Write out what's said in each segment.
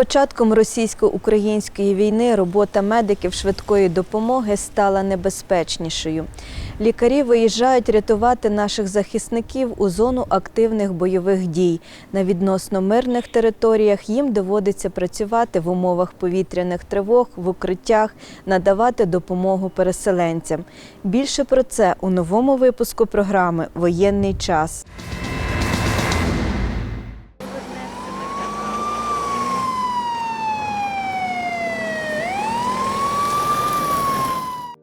початком російсько-української війни робота медиків швидкої допомоги стала небезпечнішою. Лікарі виїжджають рятувати наших захисників у зону активних бойових дій. На відносно мирних територіях їм доводиться працювати в умовах повітряних тривог, в укриттях, надавати допомогу переселенцям. Більше про це у новому випуску програми Воєнний час.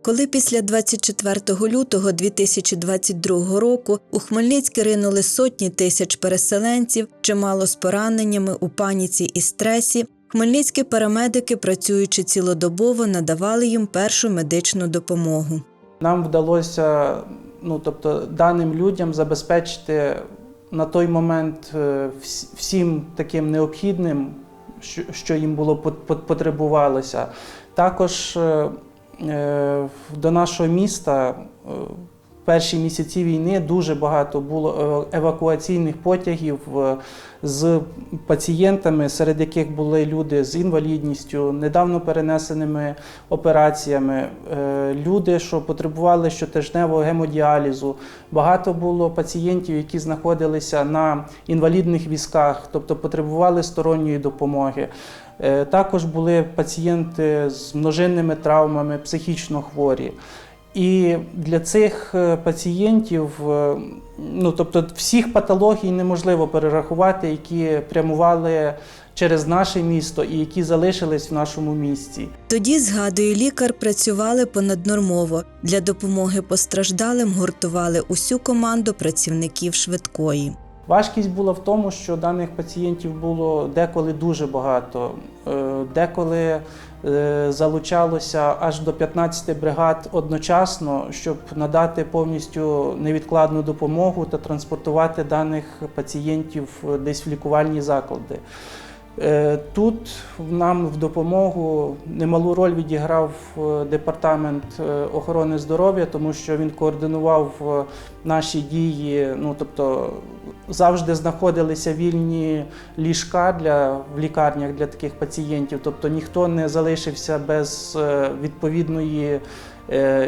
Коли після 24 лютого 2022 року у Хмельницьке ринули сотні тисяч переселенців, чимало з пораненнями у паніці і стресі, хмельницькі парамедики, працюючи цілодобово, надавали їм першу медичну допомогу. Нам вдалося ну, тобто, даним людям забезпечити на той момент е, всім таким необхідним, що, їм було пот- пот- потребувалося. Також е, до нашого міста е, в перші місяці війни дуже багато було е, евакуаційних потягів е, з пацієнтами, серед яких були люди з інвалідністю, недавно перенесеними операціями, е, люди, що потребували щотижневого гемодіалізу. Багато було пацієнтів, які знаходилися на інвалідних візках, тобто потребували сторонньої допомоги. Е, Також були пацієнти з множинними травмами, психічно хворі. І для цих е, пацієнтів, е, ну тобто всіх патологій неможливо перерахувати, які прямували через наше місто і які залишились в нашому місті. Тоді, згадує лікар, працювали понаднормово. Для допомоги постраждалим гуртували усю команду працівників швидкої. Важкість була в тому, що даних пацієнтів було деколи дуже багато, Е, деколи е, залучалося аж до 15 бригад одночасно, щоб надати повністю невідкладну допомогу та транспортувати даних пацієнтів десь в лікувальні заклади. Е, Тут нам в допомогу немалу роль відіграв е, департамент е, охорони здоров'я, тому що він координував наші дії. Ну тобто завжди знаходилися вільні ліжка для в лікарнях для таких пацієнтів. Тобто ніхто не залишився без відповідної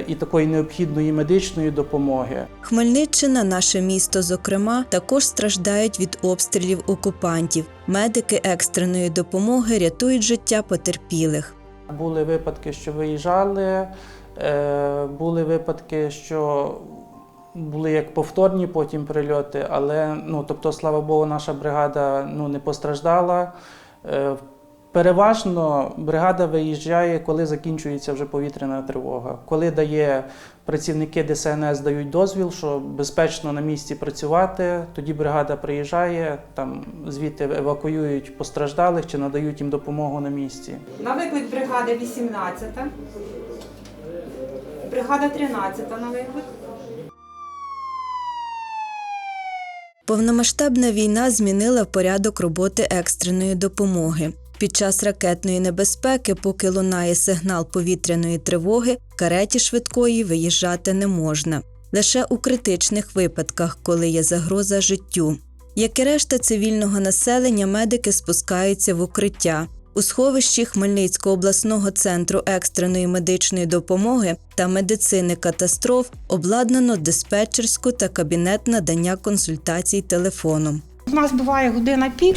і такої необхідної медичної допомоги. Хмельниччина, наше місто, зокрема, також страждають від обстрілів окупантів. Медики екстреної допомоги рятують життя потерпілих. Були випадки, що виїжджали, е, були випадки, що були як повторні потім прильоти, але ну, тобто, слава Богу, наша бригада ну, не постраждала. Переважно бригада виїжджає, коли закінчується вже повітряна тривога. Коли дає працівники ДСНС дають дозвіл, що безпечно на місці працювати, тоді бригада приїжджає, там звідти евакуюють постраждалих чи надають їм допомогу на місці. На виклик бригади 18, бригада 13 на виклик. Повномасштабна війна змінила порядок роботи екстреної допомоги. Під час ракетної небезпеки, поки лунає сигнал повітряної тривоги, кареті швидкої виїжджати не можна. Лише у критичних випадках, коли є загроза життю. Як і решта цивільного населення, медики спускаються в укриття. У сховищі Хмельницького обласного центру екстреної медичної допомоги та медицини катастроф обладнано диспетчерську та кабінет надання консультацій телефоном. У нас буває година пік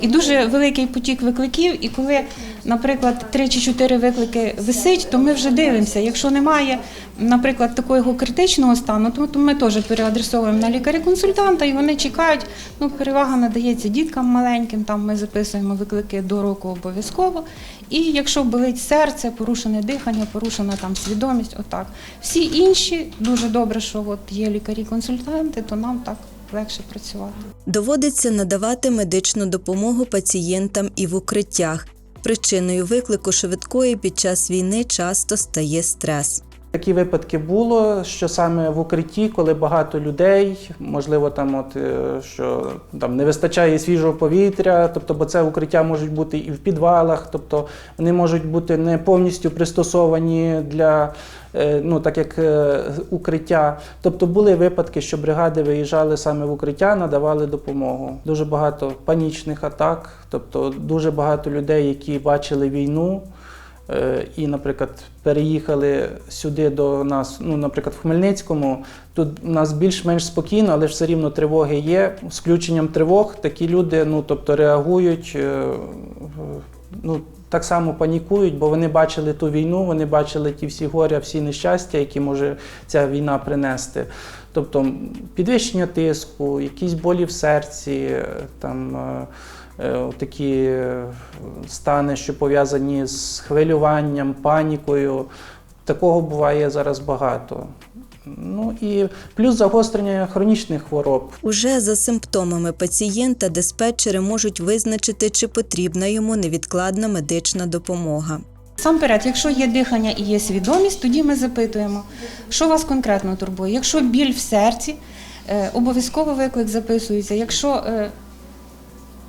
і дуже великий потік викликів. І коли, наприклад, три чи чотири виклики висить, то ми вже дивимося. Якщо немає, наприклад, такого критичного стану, то ми теж переадресовуємо на лікаря-консультанта, і вони чекають. Ну, перевага надається діткам маленьким. Там ми записуємо виклики до року обов'язково. І якщо болить серце, порушене дихання, порушена там свідомість, отак. Всі інші дуже добре, що от є лікарі-консультанти, то нам так легше працювати. Доводиться надавати медичну допомогу пацієнтам і в укриттях. Причиною виклику швидкої під час війни часто стає стрес. Такі випадки було, що саме в укритті, коли багато людей, можливо, там от е, що там не вистачає свіжого повітря, тобто, бо це укриття можуть бути і в підвалах, тобто вони можуть бути не повністю пристосовані для е, ну так як е, укриття. Тобто були випадки, що бригади виїжджали саме в укриття, надавали допомогу. Дуже багато панічних атак, тобто дуже багато людей, які бачили війну. Е, І, наприклад, переїхали сюди до нас, ну, наприклад, в Хмельницькому. Тут у нас більш-менш спокійно, але ж все рівно тривоги є. З включенням тривог такі люди ну, тобто, реагують, е, ну, так само панікують, бо вони бачили ту війну, вони бачили ті всі горя, всі нещастя, які може ця війна принести. Тобто підвищення тиску, якісь болі в серці, е, там. Е, такі е, стани, що пов'язані з хвилюванням, панікою. Такого буває зараз багато. Ну і плюс загострення хронічних хвороб. Уже за симптомами пацієнта диспетчери можуть визначити, чи потрібна йому невідкладна медична допомога. Сам перед, якщо є дихання і є свідомість, тоді ми запитуємо, що вас конкретно турбує. Якщо біль в серці, е, обов'язково виклик записується. Якщо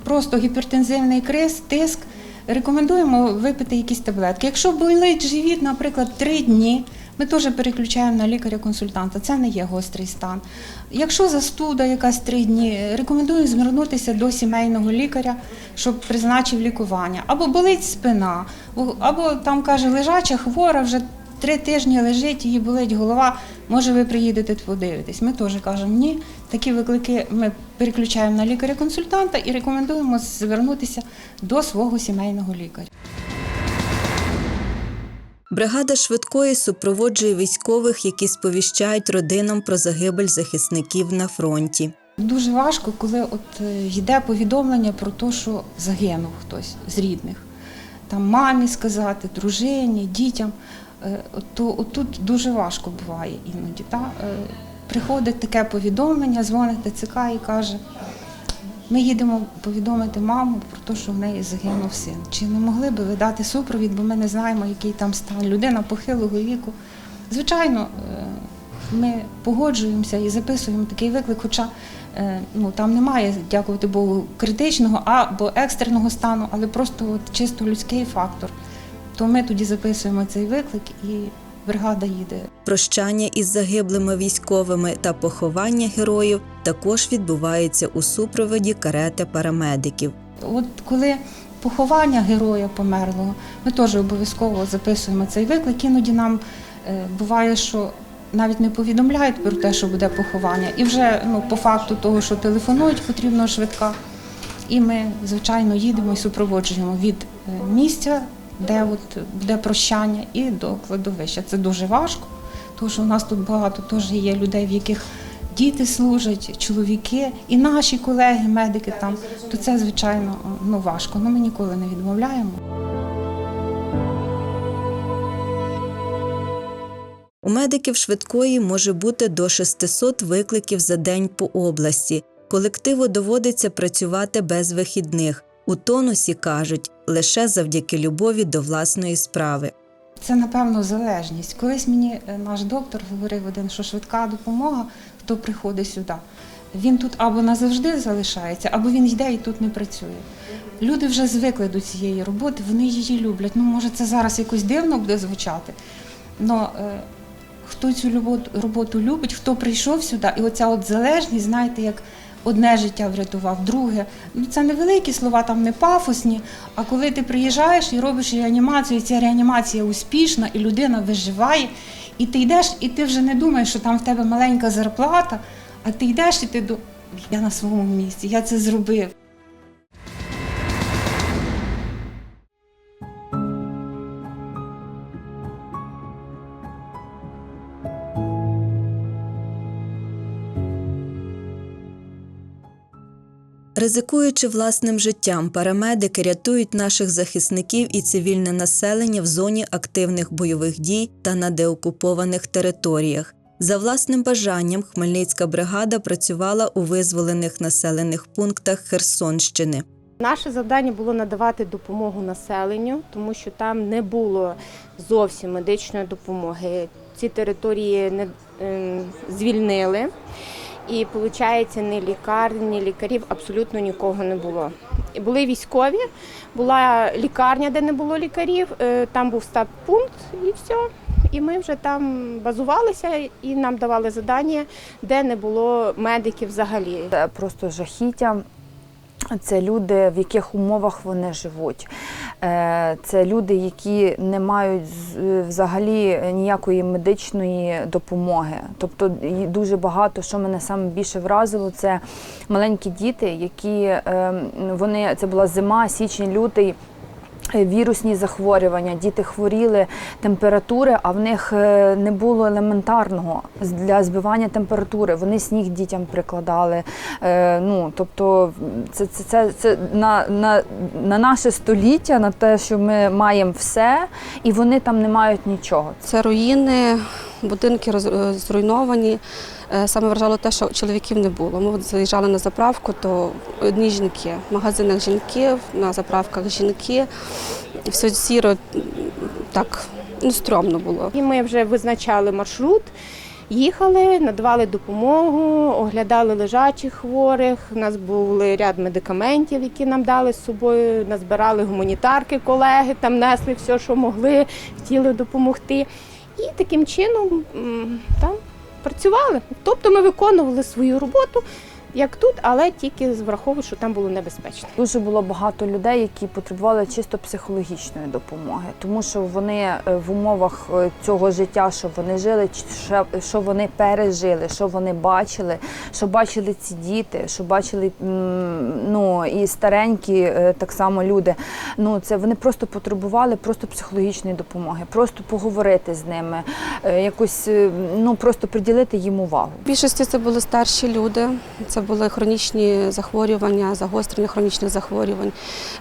просто гіпертензивний криз, тиск, рекомендуємо випити якісь таблетки. Якщо болить живіт, наприклад, три дні, ми теж переключаємо на лікаря-консультанта. Це не є гострий стан. Якщо застуда якась три дні, рекомендую звернутися до сімейного лікаря, щоб призначив лікування. Або болить спина, або там каже, лежача хвора вже. Три тижні лежить, її болить голова. Може, ви приїдете подивитись. Ми теж кажемо ні. Такі виклики ми переключаємо на лікаря-консультанта і рекомендуємо звернутися до свого сімейного лікаря. Бригада швидкої супроводжує військових, які сповіщають родинам про загибель захисників на фронті. Дуже важко, коли от е, йде повідомлення про те, що загинув хтось з рідних. Там мамі сказати, дружині, дітям. Е, То тут дуже важко буває іноді. Та? Е, Приходить таке повідомлення, дзвонить ТЦК і каже, ми їдемо повідомити маму про те, що в неї загинув син. Чи не могли би ви дати супровід, бо ми не знаємо, який там стан. Людина похилого віку. Звичайно, е, ми погоджуємося і записуємо такий виклик, хоча ну, там немає, дякувати Богу, критичного або екстреного стану, але просто от чисто людський фактор. То ми тоді записуємо цей виклик і бригада їде. Прощання із загиблими військовими та поховання героїв також відбувається у супроводі карети парамедиків. От коли поховання героя померлого, ми теж обов'язково записуємо цей виклик. Іноді нам е, буває, що навіть не повідомляють про те, що буде поховання. І вже ну, по факту того, що телефонують, потрібно швидка. І ми, звичайно, їдемо і супроводжуємо від е, місця, де от буде прощання, і до кладовища. Це дуже важко, тому що у нас тут багато теж є людей, в яких діти служать, чоловіки, і наші колеги, медики там. То це, звичайно, ну важко. Ну ми ніколи не відмовляємо. У медиків швидкої може бути до 600 викликів за день по області. Колективу доводиться працювати без вихідних. У тонусі кажуть лише завдяки любові до власної справи. Це, напевно, залежність. Колись мені е, наш доктор говорив один, що швидка допомога, хто приходить сюди, він тут або назавжди залишається, або він йде і тут не працює. Люди вже звикли до цієї роботи, вони її люблять. Ну, може, це зараз якось дивно буде звучати. але хто цю роботу, роботу любить, хто прийшов сюди, і оця от залежність, знаєте, як одне життя врятував, друге. Ну, це невеликі слова, там не пафосні. А коли ти приїжджаєш і робиш реанімацію, і ця реанімація успішна, і людина виживає, і ти йдеш, і ти вже не думаєш, що там в тебе маленька зарплата, а ти йдеш і ти думаєш, я на своєму місці, я це зробив. Ризикуючи власним життям, парамедики рятують наших захисників і цивільне населення в зоні активних бойових дій та на деокупованих територіях. За власним бажанням Хмельницька бригада працювала у визволених населених пунктах Херсонщини. Наше завдання було надавати допомогу населенню, тому що там не було зовсім медичної допомоги. ці території не е, звільнили. І виходить, ні лікарні, ні лікарів абсолютно нікого не було. Були військові, була лікарня, де не було лікарів, е, там був стаб-пункт і все. І ми вже там базувалися і нам давали завдання, де не було медиків взагалі. Це просто жахіття. Це люди, в яких умовах вони живуть. Е, Це люди, які не мають взагалі ніякої медичної допомоги. Тобто дуже багато, що мене саме більше вразило, це маленькі діти, які е, вони це була зима, січень, лютий. Вірусні захворювання, діти хворіли, температури, а в них е, не було елементарного для збивання температури. Вони сніг дітям прикладали. Е, Ну, тобто, це, це, це, це на, на, на наше століття, на те, що ми маємо все, і вони там не мають нічого. Це руїни, будинки е, зруйновані. Е, Саме вражало те, що чоловіків не було. Ми заїжджали на заправку, то одні жінки, в магазинах жінки, на заправках жінки. Все сіро, так, ну, стрьомно було. І ми вже визначали маршрут, їхали, надавали допомогу, оглядали лежачих хворих. У нас був ряд медикаментів, які нам дали з собою. Назбирали гуманітарки, колеги, там несли все, що могли, хотіли допомогти. І таким чином там працювали. Тобто ми виконували свою роботу, як тут, але тільки враховуючи, що там було небезпечно. Дуже було багато людей, які потребували чисто психологічної допомоги, тому що вони е, в умовах е, цього життя, що вони жили, чи що вони пережили, що вони бачили, що бачили ці діти, що бачили ну і старенькі е, так само люди. Ну це вони просто потребували просто психологічної допомоги, просто поговорити з ними, якось ну просто приділити їм увагу. В більшості це були старші люди, це були хронічні захворювання, загострення хронічних захворювань.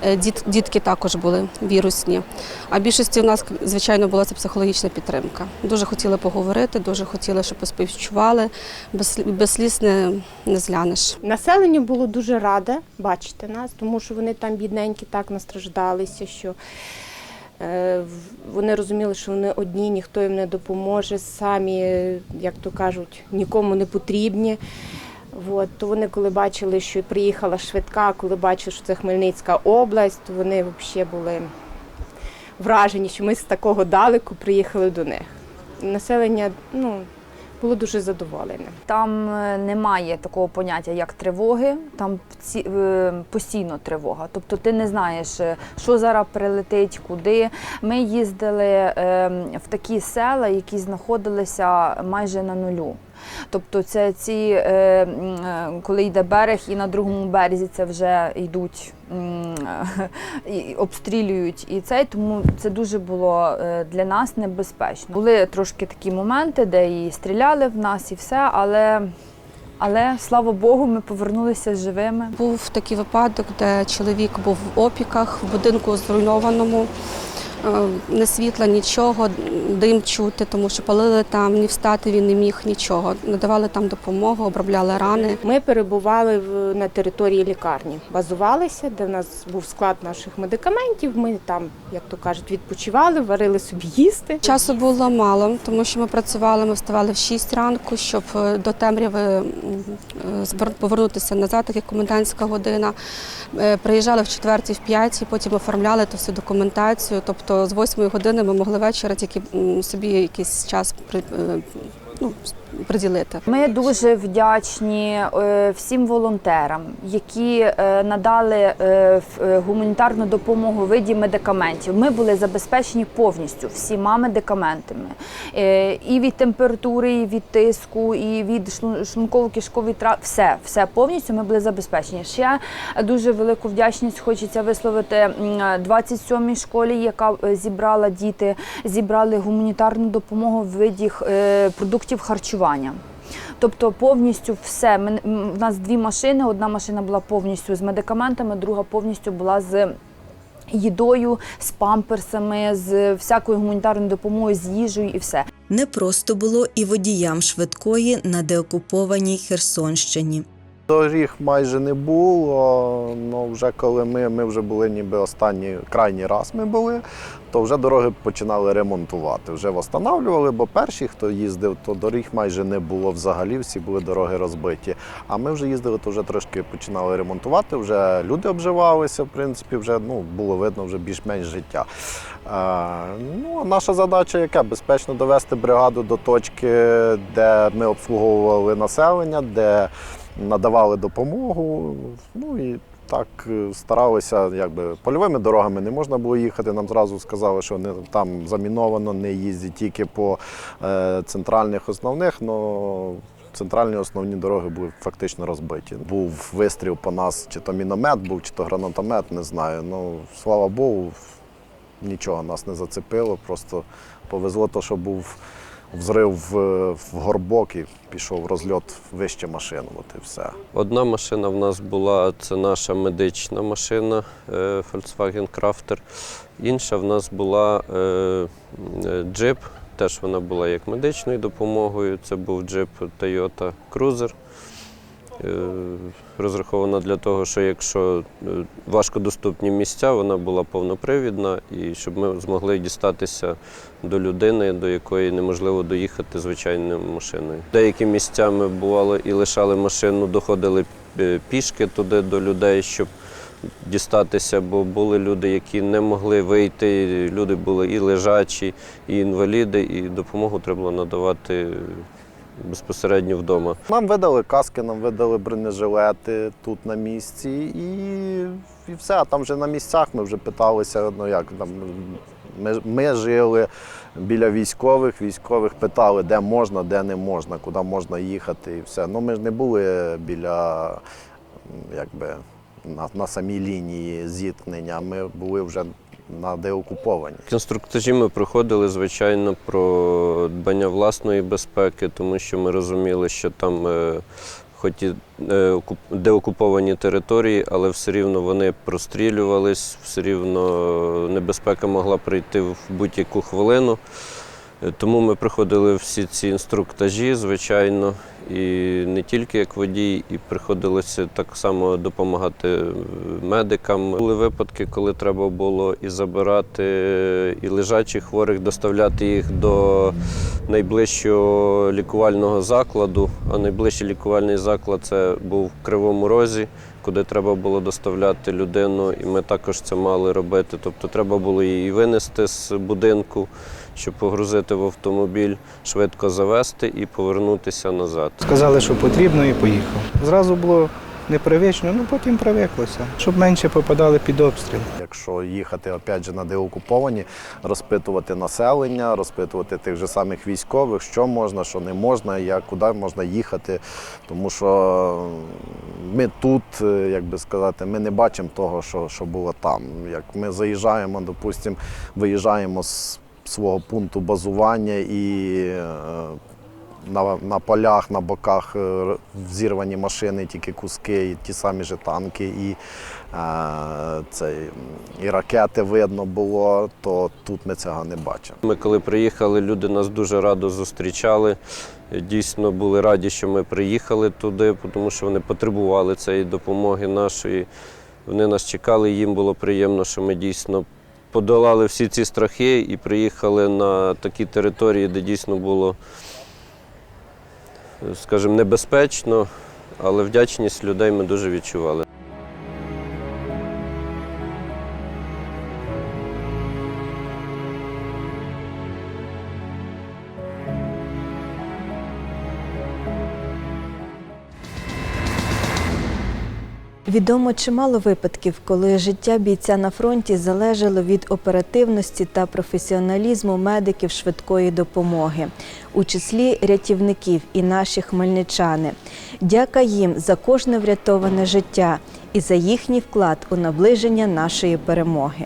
Е, Діт, дітки також були вірусні. А більшості у нас, звичайно, була це психологічна підтримка. Дуже хотіли поговорити, дуже хотіли, щоб поспівчували. Без, без сліз не, не зглянеш. Населення було дуже раде бачити нас, тому що вони там бідненькі так настраждалися, що е, вони розуміли, що вони одні, ніхто їм не допоможе, самі, як то кажуть, нікому не потрібні. От, то вони, коли бачили, що приїхала швидка, коли бачили, що це Хмельницька область, то вони взагалі були вражені, що ми з такого далеку приїхали до них. Населення ну, було дуже задоволене. Там е, немає такого поняття, як тривоги, там е, постійно тривога. Тобто ти не знаєш, е, що зараз прилетить, куди. Ми їздили е, в такі села, які знаходилися майже на нулю. Тобто це ці, е, е, коли йде берег, і на другому березі це вже йдуть, м, і обстрілюють і цей, тому це дуже було е, для нас небезпечно. Були трошки такі моменти, де і стріляли в нас, і все, але, але слава Богу, ми повернулися живими. Був такий випадок, де чоловік був в опіках в будинку зруйнованому. Не світла, нічого, дим чути, тому що палили там, ні встати він не міг нічого. Надавали там допомогу, обробляли рани. Ми перебували на території лікарні, базувалися, де в нас був склад наших медикаментів. Ми там, як то кажуть, відпочивали, варили собі їсти. Часу було мало, тому що ми працювали, ми вставали в 6 ранку, щоб е, до темряви е, повернутися назад, так як комендантська година. Е, Приїжджали в четвертій, в п'ятій, потім оформляли ту всю документацію. Тобто з 8 години ми могли вечора тільки собі якийсь час при- е, ну, приділити. Ми дуже вдячні е, всім волонтерам, які е, надали е, гуманітарну допомогу виді медикаментів. Ми були забезпечені повністю всіма медикаментами. І від температури, і від тиску, і від шлунково-кишкової травми. Все, все повністю ми були забезпечені. Ще дуже велику вдячність хочеться висловити м, 27-й школі, яка зібрала діти, зібрали гуманітарну допомогу в виді продуктів харчування. Тобто повністю все. Ми, в нас дві машини. Одна машина була повністю з медикаментами, друга повністю була з їдою, з памперсами, з всякою гуманітарною допомогою, з їжею і все. Не просто було і водіям швидкої на деокупованій Херсонщині. Доріг майже не було. Ну вже коли ми, ми вже були ніби останній крайній раз ми були, то вже дороги починали ремонтувати. Вже встановлювали, бо перші, хто їздив, то доріг майже не було взагалі, всі були дороги розбиті. А ми вже їздили, то вже трошки починали ремонтувати. Вже люди обживалися, в принципі, вже ну, було видно вже більш-менш життя. Е, ну, наша задача яка? Безпечно довести бригаду до точки, де ми обслуговували населення, де надавали допомогу. Ну і так е, старалися, якби польовими дорогами не можна було їхати. Нам зразу сказали, що не, там заміновано, не їздять тільки по е, центральних основних, але центральні основні дороги були фактично розбиті. Був вистріл по нас, чи то міномет був, чи то гранатомет, не знаю. Ну, слава Богу, нічого нас не зацепило, просто повезло то, що був взрив в, горбок і пішов розльот вище машин. От і все. Одна машина в нас була, це наша медична машина е, Volkswagen Crafter. Інша в нас була е, е, джип, теж вона була як медичною допомогою. Це був джип Toyota Cruiser. Е, Розрахована для того, що якщо е, важкодоступні місця, вона була повнопривідна, і щоб ми змогли дістатися до людини, до якої неможливо доїхати звичайною машиною. Деякі місця ми бували і лишали машину, доходили е, пішки туди до людей, щоб дістатися, бо були люди, які не могли вийти. Люди були і лежачі, і інваліди, і допомогу треба було надавати безпосередньо вдома. Нам видали каски, нам видали бронежилети тут на місці і, і все. Там вже на місцях ми вже питалися, ну як там. Ми, ми жили біля військових, військових питали, де можна, де не можна, куди можна їхати і все. Ну ми ж не були біля якби, на, на самій лінії зіткнення, ми були вже на деокуповані. Конструктажі ми проходили, звичайно, про дбання власної безпеки, тому що ми розуміли, що там, хоті хоч і е, окуп- деокуповані території, але все рівно вони прострілювались, все рівно небезпека могла прийти в будь-яку хвилину. Тому ми проходили всі ці інструктажі, звичайно, і не тільки як водій, і приходилося так само допомагати медикам. Були випадки, коли треба було і забирати і лежачих хворих, доставляти їх до найближчого лікувального закладу. А найближчий лікувальний заклад це був в Кривому Розі, куди треба було доставляти людину, і ми також це мали робити. Тобто треба було її винести з будинку щоб погрузити в автомобіль, швидко завести і повернутися назад. Сказали, що потрібно, і поїхав. Зразу було непривично, ну потім привиклося, щоб менше попадали під обстріл. Якщо їхати опять же на деокуповані, розпитувати населення, розпитувати тих же самих військових, що можна, що не можна, як куди можна їхати. Тому що ми тут, е, як би сказати, ми не бачимо того, що, що було там. Як ми заїжджаємо, допустимо, виїжджаємо з свого пункту базування і е, на, на полях, на боках е, зірвані машини, тільки куски, і ті самі ж танки, і, е, це, і ракети видно було, то тут ми цього не бачимо. Ми коли приїхали, люди нас дуже радо зустрічали. Дійсно були раді, що ми приїхали туди, тому що вони потребували цієї допомоги нашої. Вони нас чекали, їм було приємно, що ми дійсно подолали всі ці страхи і приїхали на такі території, де дійсно було, скажімо, небезпечно, але вдячність людей ми дуже відчували. Відомо чимало випадків, коли життя бійця на фронті залежало від оперативності та професіоналізму медиків швидкої допомоги, у числі рятівників і наші хмельничани. Дяка їм за кожне врятоване життя і за їхній вклад у наближення нашої перемоги.